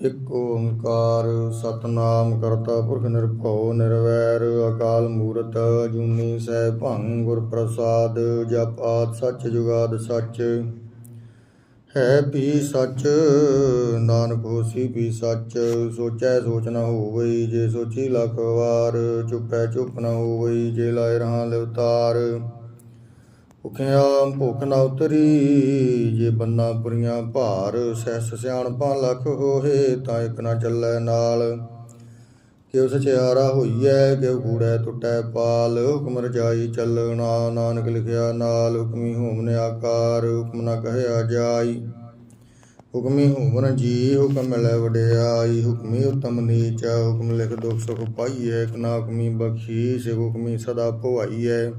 ਇੱਕ ਓੰਕਾਰ ਸਤਨਾਮ ਕਰਤਾ ਪੁਰਖ ਨਿਰਭਉ ਨਿਰਵੈਰ, ਅਕਾਲ ਮੂਰਤ ਅਜੂਨੀ ਸੈਭੰ ਗੁਰ ਪ੍ਰਸਾਦ, ਜਪ ਆਦ ਸੱਚ ਜੁਗਾਦ ਸੱਚ। ਹੈ ਵੀ ਸੱਚ, ਨਾਨਕ ਹੋਸੀ ਵੀ ਸੱਚ। ਸੋਚੈ ਸੋਚ ਨ ਹੋਵਈ ਜੇ ਸੋਚੀ ਲੱਖ ਵਾਰ, ਚੁੱਪੈ ਚੁੱਪ ਨ ਹੋਵਈ ਜੇ ਲਾਇ ਰਹਾ ਲਿਵਤਾਰ। ਭੁਖਿਆ ਭੁਖ ਨਾ ਉਤਰੀ, ਜੇ ਬੰਨਾ ਪੁਰੀਆਂ ਭਾਰ, ਸਹਿਸ ਸਿਆਣਪਾਂ ਲੱਖ ਹੋਏ ਤਾਂ ਇਕ ਨਾ ਚੱਲੈ ਨਾਲ। ਕਿਉ ਸਚਿਆਰਾ ਹੋਈਐ, ਕਿਉ ਕੂੜੈ ਟੁੱਟੈ ਪਾਲ। ਹੁਕਮ ਰਜਾਈ ਚੱਲਣਾ, ਨਾਨਕ ਲਿਖਿਆ ਨਾਲ। ਹੁਕਮੀ ਹੋਮਨ ਆਕਾਰ, ਹੁਕਮ ਨਾ ਕਹਿਆ ਜਾਈ। ਹੁਕਮੀ ਹੋਮਨ ਜੀ, ਹੁਕਮ ਮਿਲੈ ਵਡਿਆਈ। ਹੁਕਮੀ ਉਤਮ ਨੀਚ, ਹੁਕਮ ਲਿਖ ਦੁਖ ਸੁਖ ਪਾਈਐ। ਇਕ ਨਾ ਹੁਕਮੀ ਬਖਸ਼ੀ ਸੇ ਹੁਕਮੀ ਸਦਾ ਭਵਾਈਐ।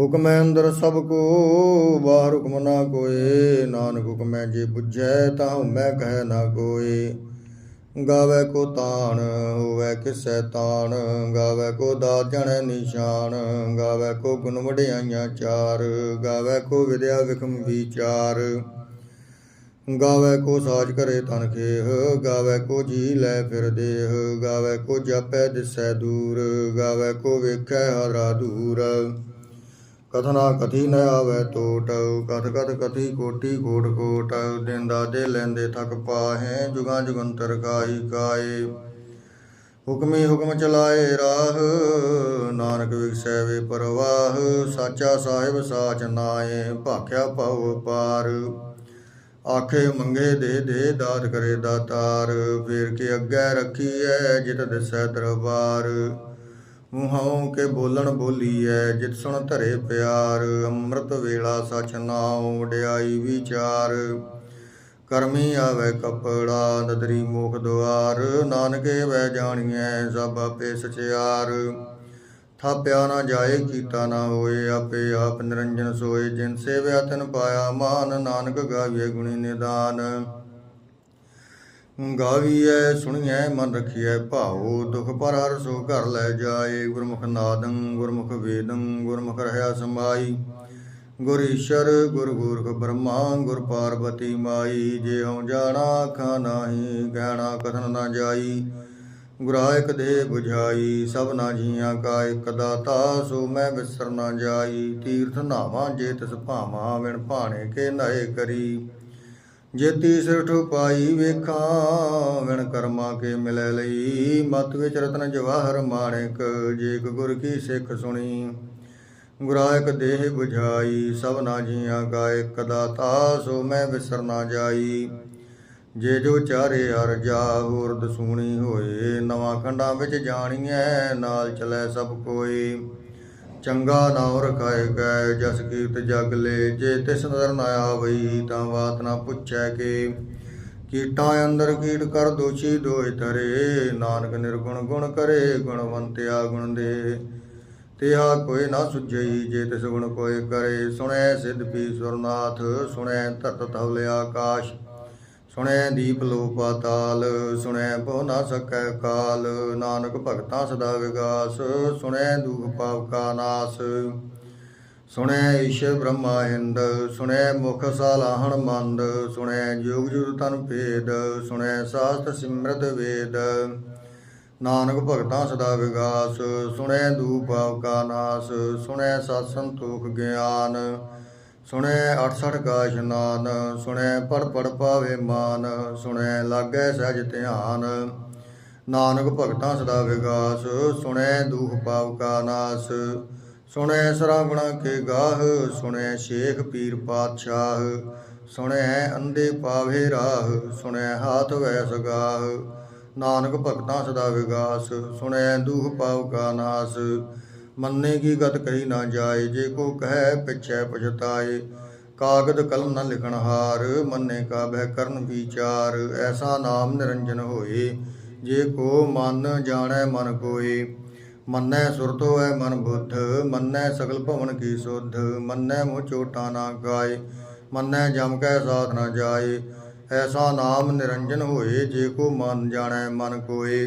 ਹੁਕਮੈ ਅੰਦਰ ਸਭ ਕੋ ਬਾਹਰ ਹੁਕਮ ਨਾ ਕੋਏ। ਨਾਨਕ ਹੁਕਮੈ ਜੇ ਬੁਝੈ ਤਾਂ ਮੈਂ ਕਹਿ ਨਾ ਕੋਏ। ਗਾਵੇ ਕੋ ਤਾਣ, ਹੋਵੇ ਕਿਸੈ ਤਾਣ। ਗਾਵੇ ਕੋ ਦਾ ਜਣੈ ਨਿਸ਼ਾਨ। ਗਾਵੇ ਕੋ ਗੁਣ ਵਡਿਆਈਆਂ ਚਾਰ। ਗਾਵੇ ਕੋ ਵਿਦਿਆ ਵਿਖਮ ਵਿਚਾਰ। ਗਾਵੇ ਕੋ ਸਾਜ ਕਰੇ ਤਨ ਖੇਹ। ਗਾਵੇ ਕੋ ਜੀ ਲੈ ਫਿਰ ਦੇਹ। ਗਾਵੇ ਕੋ ਜਾਪੈ ਦਿਸੈ ਦੂਰ। ਗਾਵੇ ਕੋ ਵੇਖੈ ਹਰਾ ਦੂਰ। ਕਥਨਾ ਕਥੀ ਨ ਆਵੇ ਟੋਟ ਕਥ ਕਥ ਕਥੀ ਕੋਟੀ ਕੋਟ ਕੋਟ, ਦਿੰਦਾ ਦੇ ਲੈਂਦੇ ਥਕ ਪਾਹੇ, ਜੁਗਾਂ ਜੁਗੰਤਰ ਕਾਈ ਕਾਏ ਹੁਕਮੀ ਹੁਕਮ ਚਲਾਏ ਰਾਹ, ਨਾਨਕ ਵਿਖਸੈ ਵੇ ਪਰਵਾਹ, ਸਾਚਾ ਸਾਹਿਬ ਸਾਚ ਨਾਏ ਭਾਖਿਆ ਪਾਉ ਪਾਰ ਆਖੇ ਮੰਗੇ ਦੇ ਦੇ ਦਾਤ ਕਰੇ ਦਾਤਾਰ, ਫੇਰ ਕੇ ਅੱਗੇ ਰੱਖੀਐ ਜਿਤ ਦਿਸੈ ਦਰਬਾਰ। ਮੂੰਹੋਂ ਕੇ ਬੋਲਣ ਬੋਲੀਐ ਜਿਤ ਸੁਣ ਧਰੇ ਪਿਆਰ, ਅੰਮ੍ਰਿਤ ਵੇਲਾ ਸਚ ਨਾਉ, ਵਡਿਆਈ ਵਿਚਾਰ। ਕਰਮੀ ਆਵੇ ਕਪੜਾ, ਨਦਰੀ ਮੁਖ ਦੁਆਰ, ਨਾਨਕੇ ਵੈ ਜਾਣੀਐ ਸਭ ਆਪੇ ਸਚਿਆਰ। ਥਾਪਿਆ ਨਾ ਜਾਏ, ਕੀਤਾ ਨਾ ਹੋਏ, ਆਪੇ ਆਪ ਨਿਰੰਜਨ ਸੋਏ, ਜਿਨ ਸੇਵਿਆ ਤਿਨ ਪਾਇਆ, ਮਾਨ ਨਾਨਕ ਗਾਵੀਏ ਗੁਣੀ ਨਿਦਾਨ। ਗਾਵੀਐ ਸੁਣੀਐ, ਮਨ ਰਖੀਐ ਭਾਉ ਦੁਖ ਪਰ ਹਰ ਸੋ ਘਰ ਲੈ ਜਾਏ। ਗੁਰਮੁਖ ਨਾਦੰ, ਗੁਰਮੁਖ ਵੇਦੰ, ਗੁਰਮੁਖ ਰਹਾ ਸਮਾਈ। ਗੁਰ ਈਸ਼ਰ, ਗੁਰ ਗੁਰਖ ਬ੍ਰਹਮਾ, ਗੁਰ ਪਾਰਬਤੀ ਮਾਈ। ਜੇ ਹਉ ਜਾਣਾ ਆਖਾਂ ਨਾਹੀ, ਗਹਿਣਾ ਕਥਨ ਨਾ ਜਾਈ। ਗੁਰਾ ਇਕ ਦੇ 부ਝਾਈ ਸਭਨਾ ਜੀਆਂ ਕਾ ਇਕ ਦਾਤਾ। ਸੋ ਮੈਂ ਵਿਸਰ ਨਾ ਜਾਈ। ਤੀਰਥ ਨਾਵਾਂ ਜੇ ਤਿਸ ਭਾਵਾਂ ਵਿਣ ਭਾਣੇ ਕੇ ਨਏ ਕਰੀ। ਜੇ ਤੀਸਰਠ ਪਾਈ ਵੇਖਾਂ, ਵਿਣ ਕਰਮਾ ਕੇ ਮਿਲੈ ਲਈ। ਮਤ ਵਿੱਚ ਰਤਨ ਜਵਾਹਰ ਮਾਣਿਕ ਜੇਕ ਇਕ ਗੁਰ ਕੀ ਸਿੱਖ ਸੁਣੀ। ਗੁਰਾਇਕ ਦੇਹ 부ਝਾਈ ਸਭਨਾ ਜੀਆਂ ਗਾਇਕ ਇਕ ਦਾਤਾ, ਸੋ ਮੈਂ ਵਿਸਰ ਨਾ ਜਾਈ। ਜੇ ਜੋ ਚਾਰੇ ਹਰ ਜਾ ਹੋਰ ਦਸੂਣੀ ਹੋਏ, ਨਵਾਂ ਖੰਡਾਂ ਵਿੱਚ ਜਾਣੀਐ, ਨਾਲ ਚਲੈ ਸਭ ਕੋਈ। ਚੰਗਾ ਨਾਉ ਰਖਾਏ ਗਏ ਜਸ ਕੀਰਤ ਜਗ ਲੈ, ਜੇ ਤਿਸ ਨਦਰ ਨਾ ਆਵਈ, ਤਾਂ ਬਾਤ ਨਾ ਪੁੱਛੈ ਕੇ। ਕੀਟਾਂ ਅੰਦਰ ਕੀਟ ਕਰ ਦੋਸ਼ੀ ਦੋਇ ਧਰੇ, ਨਾਨਕ ਨਿਰਗੁਣ ਗੁਣ ਕਰੇ ਗੁਣਵੰਤਿਆ ਗੁਣ ਦੇ। ਤਿਆ ਕੋਈ ਨਾ ਸੁਝਈ, ਜੇ ਤਿਸ ਗੁਣ ਕੋਈ ਕਰੇ, ਸੁਣੈ ਸਿਧ ਪੀ ਸੁਰਨਾਥ, ਸੁਣੈ ਧਰਤ ਧਵਲ ਆਕਾਸ਼। ਸੁਣੈ ਦੀਪ ਲੋ ਪਾਤਾਲ ਸੁਣੈ ਬਹੁ ਨਾ ਸਕੈ ਕਾਲ, ਨਾਨਕ ਭਗਤਾਂ ਸਦਾ ਵਿਗਾਸ, ਸੁਣੈ ਦੁਖ ਪਾਪ ਕਾ ਨਾਸ। ਸੁਣੈ ਈਸ਼ਰ ਬ੍ਰਹਮਾ ਹਿੰਦ, ਸੁਣੈ ਮੁਖ ਸਾਲਾਹਣ ਮੰਦ, ਸੁਣੈ ਜੋਗ ਜੁਗ ਤਨ ਭੇਦ, ਸੁਣੈ ਸਾਸਤ ਸਿਮਰਤ ਵੇਦ। ਨਾਨਕ ਭਗਤਾਂ ਸਦਾ ਵਿਗਾਸ, ਸੁਣੈ ਦੂਪ ਪਾਪ ਕਾ ਨਾਸ, ਸੁਣੈ ਸਤ ਸੰਤੋਖ ਗਿਆਨ। ਸੁਣੈ 68 ਕਾ ਇਸ਼ਨਾਨ ਸੁਣੈ ਪੜ ਪੜ ਪਾਵੇ ਮਾਨ, ਸੁਣੈ ਲਾਗੈ ਸਹਿਜ ਧਿਆਨ। ਨਾਨਕ ਭਗਤਾਂ ਸਦਾ ਵਿਗਾਸ, ਸੁਣੈ ਦੁਖ ਪਾਪ ਕਾ ਨਾਸ। ਸੁਣੈ ਸਰਾਵਣਾ ਕੇ ਗਾਹ, ਸੁਣੈ ਸ਼ੇਖ ਪੀਰ ਪਾਤਸ਼ਾਹ। ਸੁਣੈ ਅੰਦੇ ਪਾਵੇ ਰਾਹ, ਸੁਣੈ ਹਾਥ ਵੈ ਸਗਾਹ ਨਾਨਕ ਭਗਤਾਂ ਸਦਾ ਵਿਗਾਸ, ਸੁਣੈ ਦੁਖ ਪਾਪ ਕਾ ਨਾਸ। ਮੰਨੇ ਕੀ ਗਤ ਕਹੀ ਨਾ ਜਾਏ, ਜੇ ਕੋ ਕਹੈ ਪਿਛੈ ਪਛਤਾਏ। ਕਾਗਦ ਕਲਮ ਨਾ ਲਿਖਣ ਹਾਰ, ਮੰਨੇ ਕਾ ਬਹਿ ਕਰਨ ਵਿਚਾਰ। ਐਸਾ ਨਾਮ ਨਿਰੰਜਨ ਹੋਏ, ਜੇ ਕੋ ਮਨ ਜਾਣੈ ਮਨ ਕੋਏ। ਮੰਨੈ ਸੁਰਤ ਹੈ ਮਨ ਬੁੱਧ, ਮੰਨੈ ਸਗਲ ਭਵਨ ਕੀ ਸੁਧ। ਮੰਨੈ ਮੂੰਹ ਚੋਟਾ ਨਾ ਗਾਏ ਮੰਨੈ ਜਮ ਕੈ ਸਾਥ ਨਾ ਜਾਏ। ਐਸਾ ਨਾਮ ਨਿਰੰਜਨ ਹੋਏ, ਜੇ ਕੋ ਮਨ ਜਾਣੈ ਮਨ ਕੋਏ।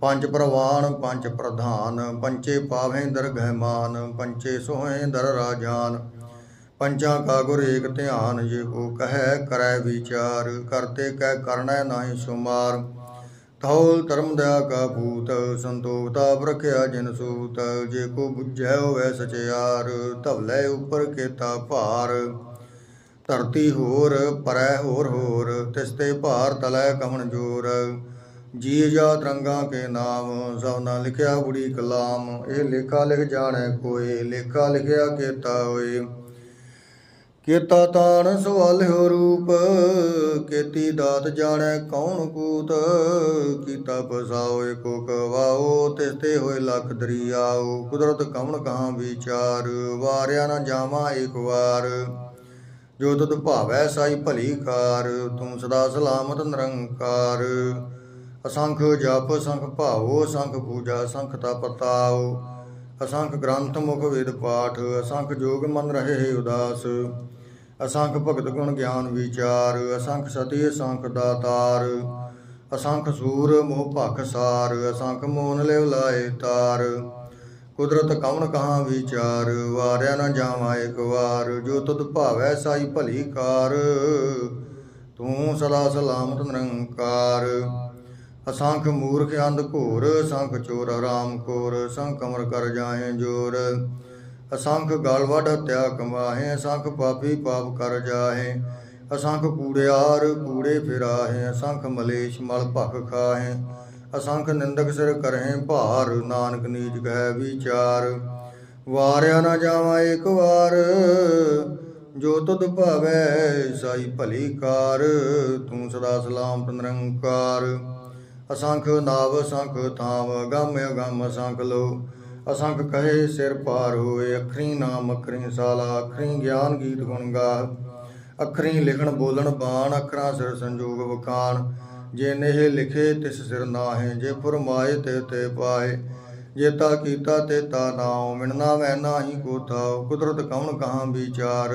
ਪੰਜ ਪ੍ਰਵਾਨ, ਪੰਜ ਪ੍ਰਧਾਨ, ਪੰਚੇ ਪਾਵੇਂ ਦਰਗਹਿ ਮਾਨ ਪੰਚੇ ਸੋਹੇ ਦਰ ਰਾਜਾਨ। ਪੰਚਾਂ ਕਾ ਗੁਰ ਏਕ ਧਿਆਨ, ਜੇ ਕੋ ਕਹੈ, ਕਰੈ ਵਿਚਾਰ। ਕਰਤੇ ਕਹਿ ਕਰਣੈ ਨਾਹੀ ਸੁਮਾਰ। ਤੌਲ ਧਰਮ ਦਇਆ ਕਾ ਭੂਤ, ਸੰਤੋਖ ਤਾਪ ਜਿਨ ਸੂਤ। ਜੇ ਕੋ ਬੁਝੈ ਹੋਵੇ ਸਚਿਆਰ, ਧਵਲੇ ਉਪਰ ਕੇਤਾ ਭਾਰ। ਧਰਤੀ ਹੋਰ, ਪਰੈ ਹੋਰ ਹੋਰ ਤਿਸਤੇ ਭਾਰ ਤਲੈ ਕਮਣ ਜੋਰ। ਜੀ ਜਾ ਰੰਗਾ ਕੇ ਨਾਮ, ਸਭ ਨਾ ਲਿਖਿਆ ਬੁੜੀ ਕਲਾਮ। ਇਹ ਲੇਖਾ ਲਿਖ ਜਾਣੈ ਕੋਏ ਲੇਖਾ ਲਿਖਿਆ ਕੇਤਾ ਹੋਏ। ਕੀਤਾ ਤਾਣ ਸਵਾਲਿਓ ਰੂਪ, ਕੀਤੀ ਦਾਤ ਜਾਣੈ ਕੌਣ ਕੂਤ। ਕੀਤਾ ਪਸਾਓ ਏਕੋ ਕਵਾਓ ਤਿਸਤੇ ਹੋਏ ਲੱਖ ਦਰਿਆਓ। ਕੁਦਰਤ ਕਵਣ ਕਹਾਂ ਵਿਚਾਰ, ਵਾਰਿਆ ਨਾ ਜਾਵਾਂ ਏਕ ਵਾਰ। ਜੋ ਤੁਧ ਭਾਵੈ ਸਾਈ ਭਲੀ ਕਾਰ, ਤੂੰ ਸਦਾ ਸਲਾਮਤ ਨਿਰੰਕਾਰ। ਅਸੰਖ ਜਪ ਸੰਖ ਭਾਵੋ ਸੰਖ ਪੂਜਾ ਸੰਖ ਤਪ ਤਾਓ ਅਸੰਖ ਗ੍ਰੰਥ ਮੁਖ ਵੇਦ ਪਾਠ, ਅਸੰਖ ਜੋਗ ਮਨ ਰਹੇ ਉਦਾਸ। ਅਸੰਖ ਭਗਤ ਗੁਣ ਗਿਆਨ ਵਿਚਾਰ, ਅਸੰਖ ਸਤੀ, ਅਸੰਖ ਦਾਤਾਰ। ਅਸੰਖ ਸੂਰ ਮੋਹ ਭਖ ਸਾਰ, ਅਸੰਖ ਮੋਨ ਲਿਵ ਲਾਏ ਤਾਰ। ਕੁਦਰਤ ਕਵਣ ਕਹਾਂ ਵਿਚਾਰ, ਵਾਰਿਆ ਨਾ ਜਾਵਾਂ ਇੱਕ ਵਾਰ। ਜੋ ਤੁਧ ਭਾਵੈ ਸਾਈ ਭਲੀ ਕਾਰ, ਤੂੰ ਸਦਾ ਸਲਾਮਤ ਨਿਰੰਕਾਰ। ਅਸੰਖ ਮੂਰਖ ਅੰਧ ਘੋਰ ਅਸੰਖ ਚੋਰ ਹਰਾਮ ਕੋਰ ਅਸੰਖ ਕਮਰ ਕਰ ਜਾਏ ਜੋਰ। ਅਸੰਖ ਗਲ ਵੱਢ ਹੱਤਿਆ ਕਮਾਹੇ ਅਸੰਖ ਪਾਪੀ ਪਾਪ ਕਰ ਜਾਹੇ। ਅਸੰਖ ਕੂੜਿਆਰ ਕੂੜੇ ਫਿਰਾਹੇ, ਅਸੰਖ ਮਲੇਸ਼ ਮਲ ਭਖ ਖਾਹੇ। ਅਸੰਖ ਨਿੰਦਕ ਸਿਰ ਕਰਹਿ ਭਾਰ, ਨਾਨਕ ਨੀਚ ਕਹਿ ਵਿਚਾਰ। ਵਾਰਿਆ ਨਾ ਜਾਵਾਂ ਇੱਕ ਵਾਰ, ਜੋ ਤੁਧ ਭਾਵੈ ਸਾਈ ਭਲੀ ਕਾਰ। ਤੂੰ ਸਦਾ ਸਲਾਮਤ ਨਿਰੰਕਾਰ। ਅਸੰਖ ਨਾਵ ਅਸੰਖ ਥਾਵ, ਗਮ ਅਗਮ ਅਸੰਖ ਲੋ ਅਸੰਖ ਕਹੇ ਸਿਰ ਪਾਰ ਹੋਏ, ਅਖਰੀ ਨਾਮ ਅਖਰੀ ਸਾਲਾ, ਅਖਰੀ ਗਿਆਨ ਗੀਤ ਗੁਣ ਗਾ ਅਖਰੀ ਲਿਖਣ ਬੋਲਣ ਬਾਣ, ਅੱਖਰਾਂ ਸਿਰ ਸੰਜੋਗ ਵਖਾਣ। ਜੇ ਨੇਹ ਲਿਖੇ ਤਿਸ ਸਿਰ ਨਾਹੇ, ਜੇ ਫਰਮਾਏ ਤੇ ਤੇ ਪਾਏ। ਜੇ ਤਾ ਕੀਤਾ ਤੇ ਤਾ ਨਾਉ ਮਿਣਨਾ ਮੈਂ ਨਾਹੀ ਕੋ ਥਾਉ। ਕੁਦਰਤ ਕਵਣ ਕਹਾਂ ਵਿਚਾਰ?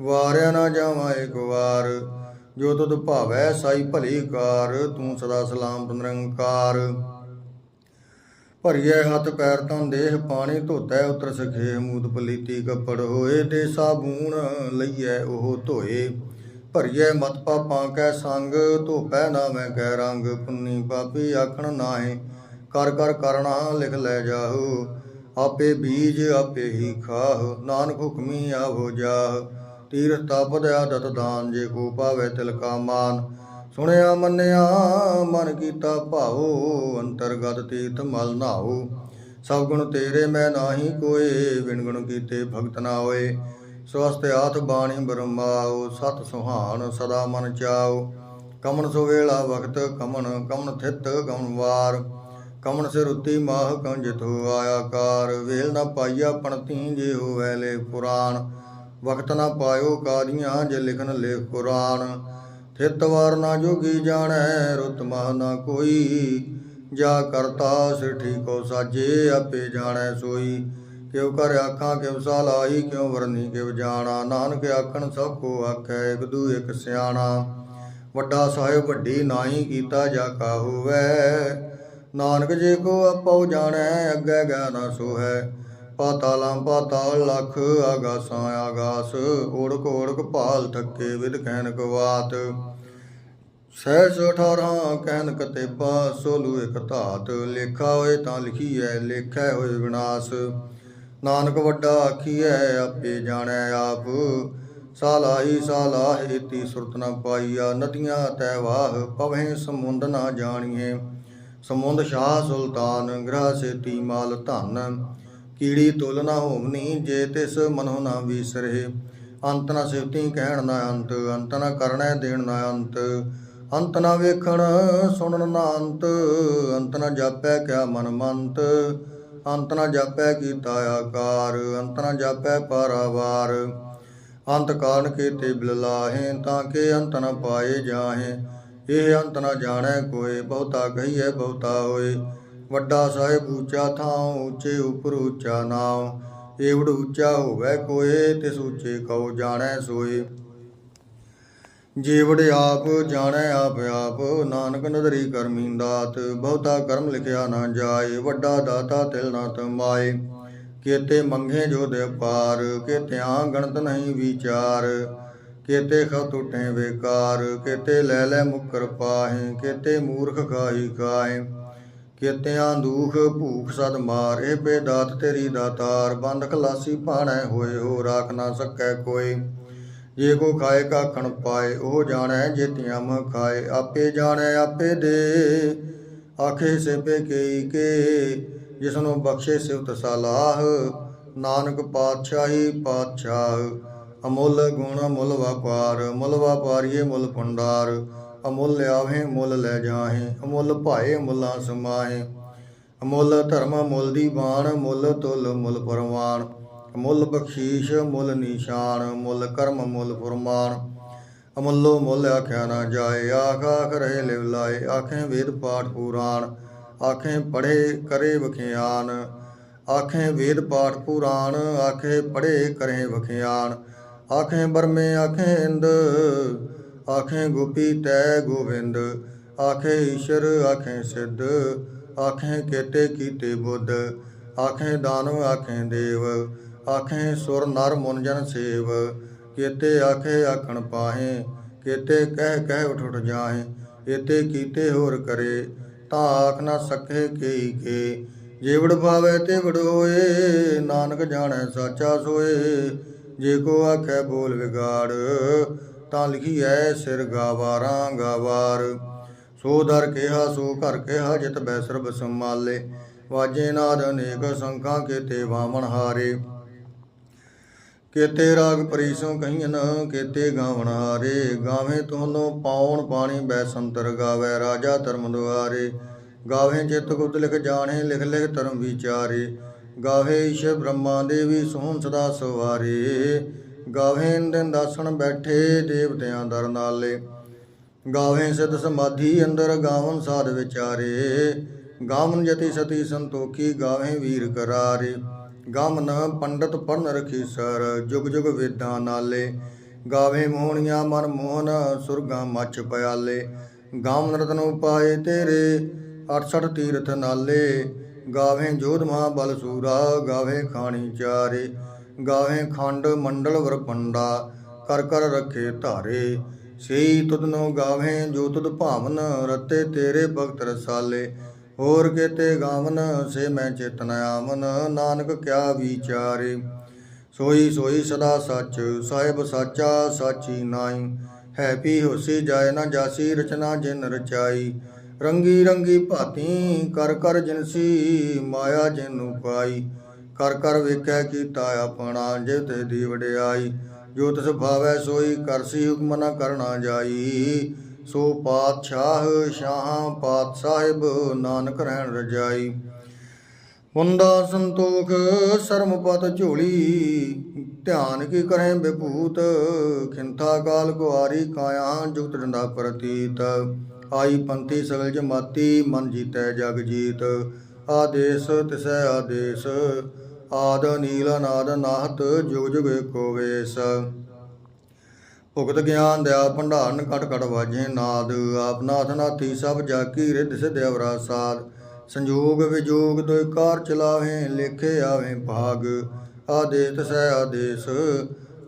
ਵਾਰਿਆ ਨਾ ਜਾਵਾਂ ਇੱਕ ਵਾਰ। ਜੋ ਤਦ ਭਾਵੈ ਸਾਈ ਭਲੀ ਕਾਰ, ਤੂੰ ਸਦਾ ਸਲਾਮ ਨਿਰੰਕਾਰ। ਭਰੀਏ ਹੱਥ ਪੈਰ ਤੋਂ ਦੇਹ, ਪਾਣੀ ਧੋਤੈ ਉਤਰ ਸਖੇ ਮੂਤ ਪਲੀਤੀ ਕੱਪੜ ਹੋਏ, ਤੇ ਸਾਬੂਨ ਲਈਐ ਉਹ ਧੋਏ। ਭਰੀਏ ਮਤ ਪਾਪਾਂ ਕੈ ਸੰਗ, ਧੋਪੈ ਨਾ ਮੈਂ ਕੈ ਰੰਗ, ਪੁੰਨੀ ਪਾਪੀ ਆਖਣ ਨਾਹੀ, ਕਰ ਕਰ ਕਰਣਾ ਲਿਖ ਲੈ ਜਾਹੂ, ਆਪੇ ਬੀਜ ਆਪੇ ਹੀ ਖਾਹ, ਨਾਨਕ ਹੁਕਮੀ ਆਵੋ ਜਾਹ। ਤੀਰਥ ਤਪਦ ਆਦਤ ਦਾਨ ਜੇ ਕੋ ਪਾਵੇ ਤਿਲ ਕਾ ਮਾਨ। ਸੁਣਿਆ ਮੰਨਿਆ ਮਨ ਕੀਤਾ ਭਾਉ, ਅੰਤਰਗਤ ਤੀਰਥ ਮਲ ਨਾਉ। ਸਭ ਗੁਣ ਤੇਰੇ ਮੈਂ ਨਾਹੀ ਕੋਏ ਵਿਣ ਗੁਣ ਕੀਤੇ ਭਗਤ ਨਾ ਹੋਏ। ਸਵਸਤ ਆਤ ਬਾਣੀ ਬਰਮਾਉ ਸਤ ਸੁਹਾਨ ਸਦਾ ਮਨ ਚਾਉ। ਕਮਨ ਸੋ ਵੇਲਾ ਵਕਤ, ਕਮਨ ਕਮਨ ਥਿਤ, ਕਮਨ ਵਾਰ। ਕਮਨ ਸਿਰ ਉਤੀ ਮਾਹ ਕੰ ਜਿਤੁ ਆਇਆ ਕਾਰ ਵੇਲ ਨਾ ਪਾਈਆ ਪਣਤੀ ਜੇ ਹੋਵੇ ਲੇ ਪੁਰਾਣ। ਵਕਤ ਨਾ ਪਾਇਓ ਕਾਦੀਆਂ ਜੇ ਲਿਖਨ ਲੇਖ ਕੁਰਾਨ। ਥਿਤ ਵਾਰ ਨਾ ਜੋਗੀ ਜਾਣੈ, ਰੁਤ ਮਹ ਨਾ ਕੋਈ। ਜਾ ਕਰਤਾ ਸਿਰ ਠੀਕੋ ਸਾਜੇ, ਆਪੇ ਜਾਣੈ ਸੋਈ। ਕਿਉ ਕਰ ਆਖਾਂ, ਕਿਉ ਸਾਲਾਈ ਕਿਉ ਵਰਨੀ, ਕਿਉ ਜਾਣਾ। ਨਾਨਕ ਆਖਣ, ਸਭ ਕੋ ਆਖੈ, ਇਕ ਦੂ ਇਕ ਸਿਆਣਾ। ਵੱਡਾ ਸਾਹਿਬ ਵੱਡੀ ਨਾਹੀ, ਕੀਤਾ ਜਾ ਕਾ ਹੋਵੈ। ਨਾਨਕ ਜੇ ਕੋ ਆਪਉ ਜਾਣੈ, ਅੱਗੇ ਗਾ ਨਾ ਸੋਹੈ। ਪਾਤਾਲਾਂ ਪਾਤਾਲ ਲਖ ਆਗਾਸਾਂ ਆਗਾਸ, ਓੜਕ ਓੜਕ ਭਾਲ ਥੱਕੇ ਵਿਦ ਕਹਿਨ ਕਵਾਤ। ਸਹਿਸ 18 ਕਹਿਨ ਕਤੇਬਾ, ਸੋਲੂ ਇਕ ਧਾਤ। ਲੇਖਾ ਹੋਏ ਤਾਂ ਲਿਖੀਐ, ਲੇਖੈ ਹੋਏ ਵਿਨਾਸ਼। ਨਾਨਕ ਵੱਡਾ ਆਖੀਐ, ਆਪੇ ਜਾਣੈ ਆਪ। ਸਾਲਾਹੀ ਸਾਲਾਹ ਤੀ ਸੁਰਤ ਨ ਪਾਈਆ, ਨਦੀਆਂ ਤੈ ਵਾਹ, ਪਵਹਿ ਸਮੁੰਦ ਨਾ ਜਾਣੀਏ ਸਮੁੰਦ ਸ਼ਾਹ ਸੁਲਤਾਨ, ਗ੍ਰਹ ਸੇਤੀ ਮਾਲ ਧਨ। ਕੀੜੀ ਤੁਲ ਨਾ ਹੋਵਨੀ, ਜੇ ਤਿਸ ਮਨੋ ਨਾ ਵਿਸਰੇ ਅੰਤ ਨਾ ਸਿਵਤੀ ਕਹਿਣ ਨਾ ਅੰਤ ਅੰਤ ਨਾ ਕਰਣੈ ਦੇਣ ਨਾ ਅੰਤ। ਅੰਤ ਨਾ ਵੇਖਣ, ਸੁਣਨ ਨਾ ਅੰਤ। ਅੰਤ ਨਾ ਜਾਪੈ ਕਿਆ ਮਨ ਮੰਤ। ਅੰਤ ਨਾ ਜਾਪੈ ਕੀਤਾ ਆਕਾਰ, ਅੰਤ ਨਾ ਜਾਪੈ ਪਾਰਾਵਾਰ। ਅੰਤ ਕਾਰਨ ਕੀਤੇ ਬਿਲਲਾਹੇ ਤਾਂ ਕਿ ਅੰਤ ਨ ਪਾਏ ਜਾਹੇ। ਇਹ ਅੰਤ ਨਾ ਜਾਣੈ ਕੋਏ ਬਹੁਤਾ ਕਹੀਐ ਬਹੁਤਾ ਹੋਏ। ਵੱਡਾ ਸਾਹਿਬ ਉੱਚਾ ਥਾਂ ਉੱਚੇ ਉਪਰ ਉੱਚਾ ਨਾਮ ਏਵੜ ਉੱਚਾ ਹੋਵੇ ਕੋਏ, ਤਿਸ ਉੱਚੇ ਕਉ ਜਾਣੈ ਸੋਏ। ਜੀਵੜ ਆਪ ਜਾਣੈ ਆਪ ਆਪ, ਨਾਨਕ ਨਦਰੀ ਕਰਮੀ ਦਾਤ। ਬਹੁਤਾ ਕਰਮ ਲਿਖਿਆ ਨਾ ਜਾਏ, ਵੱਡਾ ਦਾਤਾ ਤਿਲ ਨਾ ਤਮਾਏ। ਕੇਤੇ ਮੰਗੇ ਜੋ ਦੇ ਪਾਰ ਕੇਤਿਆਂ ਗਣਤ ਨਹੀਂ ਵਿਚਾਰ। ਕੇਤੇ ਖ ਟੁੱਟੇ ਵੇਕਾਰ ਕੇਤੇ ਲੈ ਲੈ ਮੁਕਰ ਪਾਹੇ, ਕੇਤੇ ਮੂਰਖ ਖਾਈ ਖਾਏ ਕੇਤਿਆਂ ਦੂਖ ਭੂਖ ਸਦ ਮਾਰ, ਇਹ ਬੇਦਾਤ ਤੇਰੀ ਦਾਤਾਰ ਬੰਦ ਖਲਾਸੀ ਭਾਣੈ ਹੋਏ, ਹੋ ਰਾਖ ਨਾ ਸਕੈ ਕੋਈ। ਜੇ ਕੋ ਖਾਏ ਕਾਖਣ ਪਾਏ, ਉਹ ਜਾਣੈ ਜੇਤੀਆਂ ਮ ਖਾਏ। ਆਪੇ ਜਾਣੈ, ਆਪੇ ਦੇ। ਆਖੇ ਸੇਪੇ ਕੇਈ ਕੇ, ਜਿਸਨੂੰ ਬਖਸ਼ੇ ਸਿਵਤ ਸਲਾਹ। ਨਾਨਕ ਪਾਤਸ਼ਾਹੀ ਪਾਤਸ਼ਾਹ, ਅਮੁੱਲ ਗੁਣ ਮੁੱਲ ਵਪਾਰ। ਮੁੱਲ ਵਪਾਰੀਏ ਮੁੱਲ ਭੰਡਾਰ। ਅਮੁੱਲ ਆਵੇ ਮੁੱਲ ਲੈ ਜਾਹੇ, ਅਮੁੱਲ ਭਾਏ, ਮੁੱਲਾ ਸਮਾਹੇ। ਅਮੁੱਲ ਧਰਮ ਮੁੱਲ ਦੀ ਬਾਣ, ਮੁੱਲ ਤੁਲ ਮੁੱਲ ਪਰਵਾਨ ਮੁੱਲ ਬਖਸ਼ੀਸ਼, ਮੁੱਲ ਨਿਸ਼ਾਨ, ਮੁੱਲ ਕਰਮ, ਮੁੱਲ ਫਰਮਾਨ। ਅਮੁੱਲੋ ਮੁੱਲ ਆਖਿਆ ਨਾ ਜਾਏ, ਆਖ ਆਖ ਰਹੇ ਲਿਵ ਲਾਏ, ਆਖੇ ਵੇਦ ਪਾਠ ਪੁਰਾਣ। ਆਖੇ ਪੜ੍ਹੇ ਕਰੇ ਵਖਿਆਨ। ਆਖੇ ਵੇਦ ਪਾਠ ਪੁਰਾਣ, ਆਖੇ ਪੜ੍ਹੇ ਕਰੇ ਵਖਿਆਨ। ਆਖੇ ਬਰਮੇ, ਆਖੇ ਇੰਦ ਆਖੇ ਗੋਪੀ ਤੈ ਗੋਵਿੰਦ, ਆਖੇ ਈਸ਼ਰ, ਆਖੇ ਸਿੱਧ, ਆਖੇ ਕੇਤੇ ਕੀਤੇ ਬੁੱਧ, ਆਖੇ ਦਾਨਵ, ਆਖੇ ਦੇਵ, ਆਖੇ ਸੁਰ ਨਰ ਮੁਨ ਜਨ ਸੇਵ, ਕੇਤੇ ਆਖੇ ਆਖਣ ਪਾਹੇ, ਕੇਤੇ ਕਹਿ ਕਹਿ ਉਠ ਉਠ ਜਾਹੇ, ਏਤੇ ਕੀਤੇ ਹੋਰ ਕਰੇ ਤਾਂ ਆਖ ਨਾ ਸਕੇ ਕੇਈ ਕੇ ਜੇਵੜ ਭਾਵੇ ਤੇ ਵਡੋਏ ਨਾਨਕ ਜਾਣੈ ਸਾਚਾ ਸੋਏ, ਜੇ ਕੋ ਆਖੈ ਬੋਲ ਵਿਗਾੜ ਤਾਂ ਲਿਖੀ ਐ, ਸਿਰ ਗਾਵਾਰਾਂ ਗਾਵਾਰ। ਸੋ ਦਰ ਕਿਹਾ, ਸੋ ਘਰ ਕਿਹਾ, ਜਿਤ ਬੈ ਸਰਬ ਸੰਮਾਲੇ ਵਾਜੇ ਨਾਦ ਅਨੇਕ ਸੰਖਾਂ ਕੇਤੇ ਵਾਮਣ ਹਾਰੇ। ਕੇਤੇ ਰਾਗ ਪਰੀਸੋਂ ਕਹੀਨ ਕੇਤੇ ਗਾਵਣ ਹਾਰੇ। ਗਾਵੇਂ ਤੋਨੋਂ ਪਾਉਣ ਪਾਣੀ ਬੈ ਸੰਤਰ ਗਾਵੇ, ਰਾਜਾ ਧਰਮ ਦੁਆਰੇ। ਗਾਵੇ ਚਿਤ ਗੁਪਤ ਲਿਖ ਜਾਣੇ, ਲਿਖ ਲਿਖ ਧਰਮ ਵਿਚਾਰੇ। ਗਾਵੇ ਈਸ਼ ਬ੍ਰਹਮਾ ਦੇਵੀ ਸੋਹਣ ਸਦਾ ਸਵਾਰੇ। ਗਾਵੇ ਦਿਨ ਦਾਸਣ ਬੈਠੇ ਦੇਵਤਿਆਂ ਦਰ ਨਾਲੇ। ਗਾਵੇਂ ਸਿਧ ਸਮਾਧੀ ਅੰਦਰ ਗਾਵਨ ਸਾਧ ਵਿਚਾਰੇ। ਗਾਵਨ ਜਤੀ ਸਤੀ ਸੰਤੋਖੀ ਗਾਵੇਂ ਵੀਰ ਕਰਾਰੇ। ਗਾਵਨ ਪੰਡਤ ਪੜਨ ਰਖੀ ਸਰ, ਜੁਗ ਜੁਗ ਵੇਦਾਂ ਨਾਲੇ। ਗਾਵੇਂ ਮੋਹਣੀਆਂ ਮਨ ਮੋਹਨ, ਸੁਰਗਾ ਮੱਚ ਪਿਆਲੇ। ਗਾਵਨ ਰਤਨ ਉਪਾਏ ਤੇਰੇ 68 ਤੀਰਥ ਨਾਲੇ। ਗਾਵੇਂ ਜੋਧ ਮਹਾ ਬਲ ਸੂਰਾ ਗਾਵੇਂ ਖਾਣੀ ਚਾਰੇ। ਗਾਵੇਂ ਖੰਡ ਮੰਡਲ ਵਰਪੰਡਾ ਕਰ ਕਰ ਰੱਖੇ ਧਾਰੇ। ਸਈ ਤੁਧਨੋ ਗਾਵੇਂ ਜੋ ਤੁਧ ਭਾਵਨ ਰਤੇ ਤੇਰੇ ਭਗਤ ਰਸਾਲੇ। ਹੋਰ ਕੇਤੇ ਗਾਵਨ, ਸੇ ਮੈਂ ਚੇਤਨ ਆਵਨ। ਨਾਨਕ ਕਿਆ ਵਿਚਾਰੇ। ਸੋਈ ਸੋਈ ਸਦਾ ਸੱਚ, ਸਾਹਿਬ ਸਾਚਾ ਸਾਚੀ ਨਾਈ। ਹੈ ਪੀ ਹੋਸੀ ਜਾਏ ਨਾ ਜਾਸੀ, ਰਚਨਾ ਜਿਨ ਰਚਾਈ। ਰੰਗੀ ਰੰਗੀ ਭਾਤੀ, ਕਰ ਕਰ ਜਿਨਸੀ ਮਾਇਆ ਜਿਨ ਪਾਈ ਕਰ ਕਰ ਵੇਖੈ ਕੀਤਾ ਆਪਣਾ ਜਿਤ ਦੀ ਵਡਿਆਈ ਜੋ ਤਿਸ ਭਾਵੈ ਸੋਈ ਕਰਸੀ ਹੁਕਮ ਨ ਕਰਨਾ ਜਾਈ। ਸੋ ਪਾਤਸ਼ਾਹ ਸ਼ਾਹ ਪਾਤ ਸਾਹਿਬ ਨਾਨਕ ਰਹਿਣ ਰਜਾਈ। ਹੁੰਦਾ ਸੰਤੋਖ, ਸਰਮਪਤ ਝੋਲੀ। ਧਿਆਨ ਕੀ ਕਰੇ ਬਿਭੂਤ ਖਿੰਥਾ ਕਾਲ ਕੁਆਰੀ ਕਾਇਆ ਜੁਗਤ ਡੰਡਾ ਪ੍ਰਤੀਤ। ਆਈ ਪੰਥੀ ਸਗਲ ਜਮਾਤੀ, ਮਨ ਜੀਤੈ ਜਗ ਜੀਤ। ਆਦੇਸ ਤਿਸੈ ਆਦੇਸ ਆਦ ਨੀਲ ਨਾਦ ਨਾਹਤ ਜੁਗ ਜੁਗ ਏਕੋ ਵੇਸ। ਭੁਗਤ ਗਿਆਨ ਦਿਆ ਭੰਡਾਰਨ ਕਟ ਕਟ ਵਾਜੇ ਨਾਦ। ਆਪ ਨਾਥੀ ਸਭ ਜਾਕੀ ਰਿੱਧ ਸਿਧ ਅਵਰਾ ਸਾਧ ਸੰਜੋਗ ਵਿਜੋਗ ਦੋਇ ਕਾਰ ਚਲਾਵੇ ਲੇਖੇ ਆਵੇ ਭਾਗ। ਆਦੇਤ ਸੈ ਆਦੇਸ।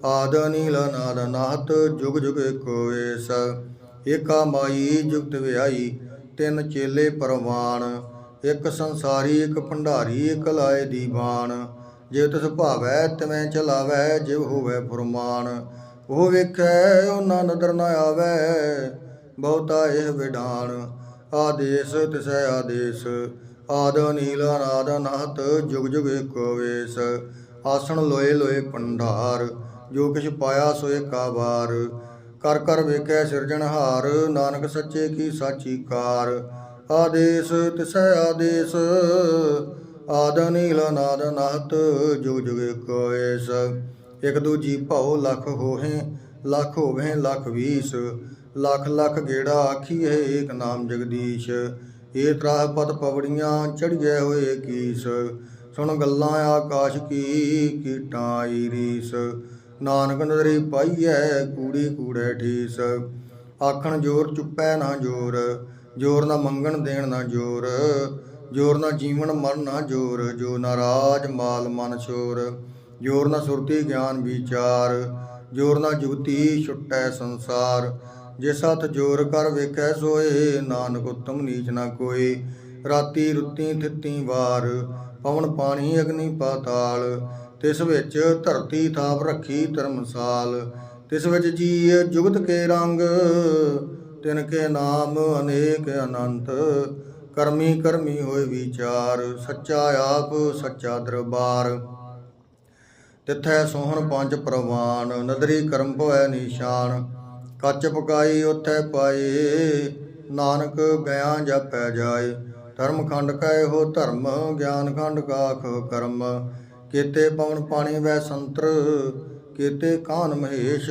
ਆਦ ਨੀਲ ਨਾਦ ਨਾਹਤ ਜੁਗ ਜੁਗ ਏਕੋ ਵੇਸ। ਏਕਾ ਮਾਈ ਜੁਗਤ ਵਿਆਈ, ਤਿੰਨ ਚੇਲੇ ਪਰਵਾਨ ਇੱਕ ਸੰਸਾਰੀ, ਇੱਕ ਭੰਡਾਰੀ, ਇਕ ਲਾਏ ਦੀ ਬਾਣ। ਜੇ ਤਿਸ ਭਾਵੈ, ਤਿਵੇਂ ਚਲਾਵੈ, ਜਿਵ ਹੋਵੇ ਫੁਰਮਾਨ। ਉਹ ਵੇਖੈ, ਉਹਨਾਂ ਨਦਰ ਨਾ ਆਵੈ, ਬਹੁਤਾ ਇਹ ਵਿਡਾਨ ਆਦੇਸ ਤਿਸੈ ਆਦੇਸ, ਆਦ ਨੀਲ ਅਨਾਦ ਨਾਹਤ ਜੁਗ ਜੁਗ ਏਕੋ ਵੇਸ। ਆਸਣ ਲੋਏ ਲੋਏ ਪੰਡਾਰ ਜੋ ਕਿਛ ਪਾਇਆ ਸੋ ਏਕਾ ਵਾਰ ਕਰ ਕਰ ਵੇਖੈ ਸਿਰਜਣਹਾਰ, ਨਾਨਕ ਸੱਚੇ ਕੀ ਸਾਚੀ ਕਾਰ। ਆਦੇਸ, ਤਿਸੈ ਆਦੇਸ। ਆਦ ਨੀਲ ਨਾਦ ਨਾਹਤ ਜੁਗ ਜੁਗ ਏਕੋ ਵੇਸ ਇਕ ਦੂਜੀ ਭਉ ਲਖ ਹੋਹੇ, ਲਖ ਹੋਵੇ ਲਖ ਵੀਸ। ਲੱਖ ਲੱਖ ਗੇੜਾ ਆਖੀਏ ਏਕ ਨਾਮ ਜਗਦੀਸ਼। ਏ ਤਰਾਹ ਪਤ ਪਵੜੀਆਂ ਚੜ੍ਹੇ ਹੋਏ ਕੀਸ। ਸੁਣ ਗੱਲਾਂ ਆਕਾਸ਼ ਕੀ, ਕੀਟਾਂ ਆਈ ਰੀਸ। ਨਾਨਕ ਨਦਰੀ ਪਾਈਐ, ਕੂੜੀ ਕੂੜੇ ਠੀਸ। ਆਖਣ ਜੋਰ ਚੁੱਪੈ ਨਾ ਜੋਰ। ਜੋਰ ਨਾ ਮੰਗਣ ਦੇਣ ਨਾ ਜੋਰ ਜੋਰ ਨਾ ਜੀਵਨ ਮਰਨ ਨਾ ਜੋਰ, ਜੋ ਨਾਰਾਜ ਮਾਲ ਮਨ ਸ਼ੋਰ ਜੋਰ ਨਾ ਸੁਰਤੀ ਗਿਆਨ ਵਿਚਾਰ, ਜੋਰ ਨਾ ਜੁਗਤੀ ਛੁਟੈ ਸੰਸਾਰ। ਜੇ ਸਤ ਜੋਰ ਕਰ ਵੇਖੈ ਸੋਏ, ਨਾਨਕ ਉਤਮ ਨੀਚ ਨਾ ਕੋਈ। ਰਾਤੀ ਰੁੱਤੀ ਥਿੱਤੀ ਵਾਰ, ਪਵਨ ਪਾਣੀ ਅਗਨੀ ਪਾਤਾਲ। ਤਿਸ ਵਿੱਚ ਧਰਤੀ ਥਾਪ ਰੱਖੀ ਧਰਮਸਾਲ। ਤਿਸ ਵਿੱਚ ਜੀ ਜੁਗਤ ਕੇ ਰੰਗ ਤਿਨ ਕੇ ਨਾਮ ਅਨੇਕ ਅਨੰਤ, ਕਰਮੀ ਕਰਮੀ ਹੋਏ ਵਿਚਾਰ, ਸੱਚਾ ਆਪ, ਸੱਚਾ ਦਰਬਾਰ। ਤਿੱਥੈ ਸੋਹਣ ਪੰਜ ਪ੍ਰਵਾਨ, ਨਦਰੀ ਕਰਮ ਭੋਇ ਨਿਸ਼ਾਨ। ਕੱਚ ਪਕਾਈ ਉਥੈ ਪਾਏ ਨਾਨਕ ਗਿਆ ਜਪੈ ਜਾਏ ਧਰਮ ਖੰਡ ਕੈ ਹੋ ਧਰਮ, ਗਿਆਨ ਖੰਡ ਕਾਖ ਕਰਮ। ਕੀਤੇ ਪਵਨ ਪਾਣੀ ਵੈ ਸੰਤਰ, ਕੀਤੇ ਕਾਨ ਮਹੇਸ਼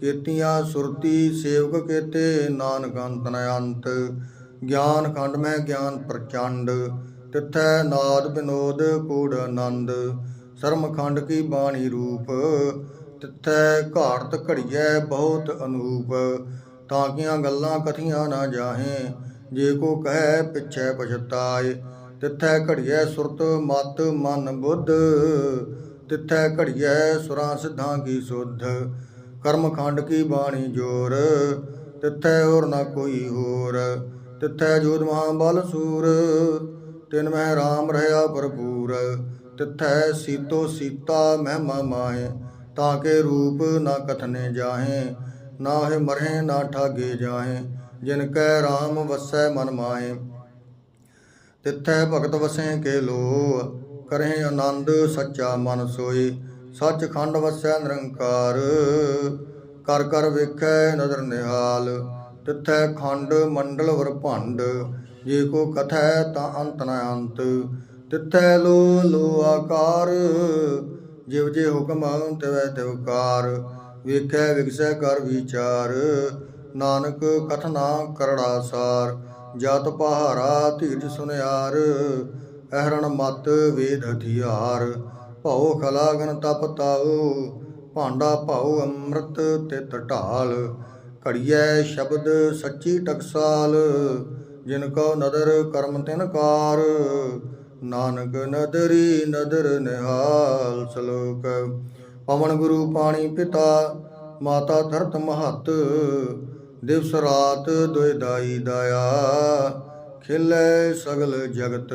ਕੀਤੀਆਂ ਸੁਰਤੀ ਸੇਵਕ ਕੀਤੇ, ਨਾਨਕ ਅੰਤ ਨ ਅੰਤ। ਗਿਆਨ ਖੰਡ ਮੈਂ ਗਿਆਨ ਪ੍ਰਚੰਡ, ਤਿੱਥੈ ਨਾਦ ਬਿਨੋਦ ਕੂੜ ਆਨੰਦ। ਸਰਮ ਖੰਡ ਕੀ ਬਾਣੀ ਰੂਪ, ਤਿੱਥੈ ਘਾਰਤ ਘੜੀਐ ਬਹੁਤ ਅਨੂਪ। ਤਾਂ ਕੀਆਂ ਗੱਲਾਂ ਕਥੀਆਂ ਨਾ ਜਾਹੇ, ਜੇ ਕੋ ਕਹਿ ਪਿਛੈ ਪਛਤਾਏ। ਤਿੱਥੈ ਘੜੀਐ ਸੁਰਤ ਮਤ ਮਨ ਬੁੱਧ, ਤਿੱਥੈ ਘੜੀਐ ਸੁਰਾਂ ਸਿੱਧਾਂ ਕੀ ਸੁਧ। ਕਰਮ ਖੰਡ ਕੀ ਬਾਣੀ ਜੋਰ? ਤਿੱਥੈ ਹੋਰ ਨਾ ਕੋਈ ਹੋਰ। ਤਿੱਥੈ ਜੋਤ ਮਹਾ ਬਲ ਸੂਰ। ਤਿਨ ਮਹਿ ਰਾਮ ਰਹਾ ਭਰਪੂਰ। ਤਿੱਥੈ ਸੀਤੋ ਸੀਤਾ ਮਹਿਮਾ ਮਾਹੇ। ਤਾਂ ਕੇ ਰੂਪ ਨਾ ਕਥਨੇ ਜਾਹੇ। ਨਾ ਹੈ ਮਰਹਿ ਨਾ ਠਾਗੇ ਜਾਹੇ। ਜਿਨ ਕੈ ਰਾਮ ਵਸੈ ਮਨ ਮਾਹੇ। ਤਿੱਥੈ ਭਗਤ ਵਸੈ ਕੇ ਲੋ ਕਰਹਿ ਆਨੰਦ ਸੱਚਾ ਮਨ ਸੋਏ ਸੱਚ ਖੰਡ ਵਸੈ ਨਿਰੰਕਾਰ, ਕਰ ਕਰ ਵੇਖੈ ਨਦਰ ਨਿਹਾਲ, ਤਿੱਥੈ ਖੰਡ ਮੰਡਲ ਵਰਭੰਡ ਜੇ ਕੋ ਕਥੈ ਤਾਂ ਅੰਤ ਨ ਅੰਤ, ਤਿੱਥੈ ਲੋ ਲੋ ਆਕਾਰ, ਜਿਵ ਜੇ ਹੁਕਮ ਤਿਵੈ ਤਿਵਕਾਰ ਵੇਖੈ ਵਿਗਸੈ ਕਰ ਵਿਚਾਰ, ਨਾਨਕ ਕਥਨਾ ਕਰੜਾ ਸਾਰ, ਜਤ ਪਹਾਰਾ ਧੀਰਜ ਸੁਨਿਆਰ, ਅਹਰਣ ਮਤ ਵੇਦ ਹਥਿਆਰ ਭਉ ਖਲਾਗਨ ਤਪ ਤਾਉ, ਭਾਂਡਾ ਭਾਉ ਅੰਮ੍ਰਿਤ ਤਿਤ ਢਾਲ। ਘੜੀਐ ਸ਼ਬਦ ਸੱਚੀ ਟਕਸਾਲ, ਜਿਨ ਕੋ ਨਦਰ ਕਰਮ ਤਿਨ ਕਾਰ। ਨਾਨਕ ਨਦਰੀ ਨਦਰ ਨਿਹਾਲ ਸ਼ਲੋਕ। ਪਵਨ ਗੁਰੂ ਪਾਣੀ ਪਿਤਾ, ਮਾਤਾ ਧਰਤ ਮਹਤ। ਦਿਵਸ ਰਾਤ ਦੁਇ ਦਾਈ ਦਇਆ, ਖਿਲੇ ਸਗਲ ਜਗਤ।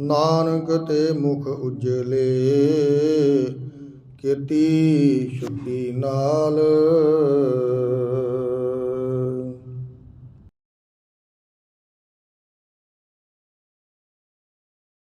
ਨਾਨਕ ਤੇ ਮੁਖ ਉਜਲੇ ਕੀਤੀ ਛੁੱਟੀ ਨਾਲ।